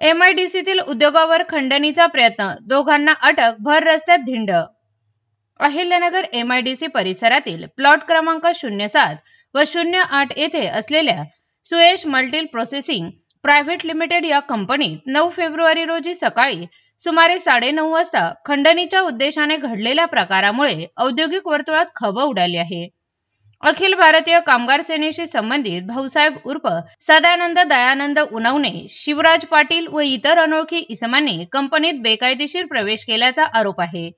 एमआयडीसीतील उद्योगावर खंडणीचा प्रयत्न दोघांना अटक भर रस्त्यात धिंड. अहिल्यानगर एमआयडीसी परिसरातील प्लॉट क्रमांक शून्य सात व शून्य आठ येथे असलेल्या Suyash multi processing private limited या कंपनीत नऊ फेब्रुवारी रोजी सकाळी सुमारे साडेनऊ वाजता खंडणीच्या उद्देशाने घडलेल्या प्रकारामुळे औद्योगिक वर्तुळात खळबळ उडाली आहे. अखिल भारतीय कामगार सेनेशी संबंधित भाऊसाहेब उर्फ सदानंद दयानंद उनवणे शिवराज पाटील व इतर अनोळखी इसमांनी कंपनीत बेकायदेशीर प्रवेश केल्याचा आरोप आहे.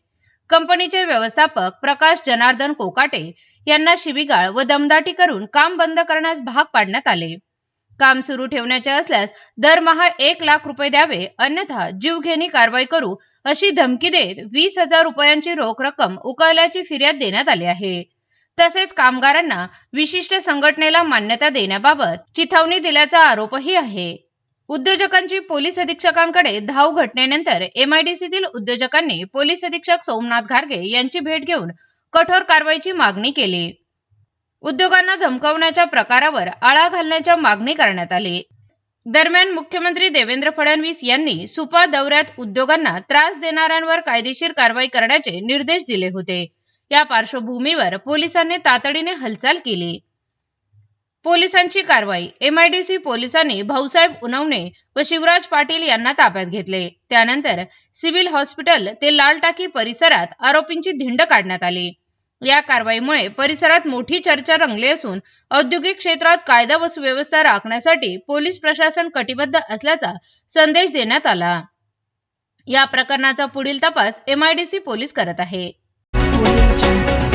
कंपनीचे व्यवस्थापक प्रकाश जनार्दन कोकाटे यांना शिबिगाळ व दमदाटी करून काम बंद करण्यास भाग पाडण्यात आले. काम सुरू ठेवण्याचे असल्यास दरमहा एक लाख रुपये द्यावे अन्यथा जीवघेणी कारवाई करू अशी धमकी देत वीस हजार रुपयांची रोख रक्कम उकळल्याची फिर्याद देण्यात आली आहे. तसेच कामगारांना विशिष्ट संघटनेला मान्यता देण्याबाबत चिथावणी दिल्याचा आरोपही आहे. उद्योजकांची पोलीस अधीक्षकांकडे धाव घटनेनंतर एमआयडीसीतील उद्योजकांनी पोलीस अधीक्षक सोमनाथ घारगे यांची भेट घेऊन कठोर कारवाईची मागणी केली. उद्योगांना धमकावण्याच्या प्रकारावर आळा घालण्याच्या मागणी करण्यात आली. दरम्यान मुख्यमंत्री देवेंद्र फडणवीस यांनी सुपा दौऱ्यात उद्योगांना त्रास देणाऱ्यांवर कायदेशीर कारवाई करण्याचे निर्देश दिले होते. या पार्श्वभूमीवर पोलिसांनी तातडीने हालचाल केली. पोलिसांची कारवाई एमआयडीसी पोलिसांनी भाऊसाहेब उनवणे व शिवराज पाटील यांना ताब्यात घेतले. त्यानंतर सिव्हिल हॉस्पिटल ते लाल टाकी परिसरात आरोपींची धिंड काढण्यात आली. या कारवाईमुळे परिसरात मोठी चर्चा रंगली असून औद्योगिक क्षेत्रात कायदा व सुव्यवस्था राखण्यासाठी पोलीस प्रशासन कटिबद्ध असल्याचा संदेश देण्यात आला. या प्रकरणाचा पुढील तपास एमआयडीसी पोलीस करत आहे. 我有一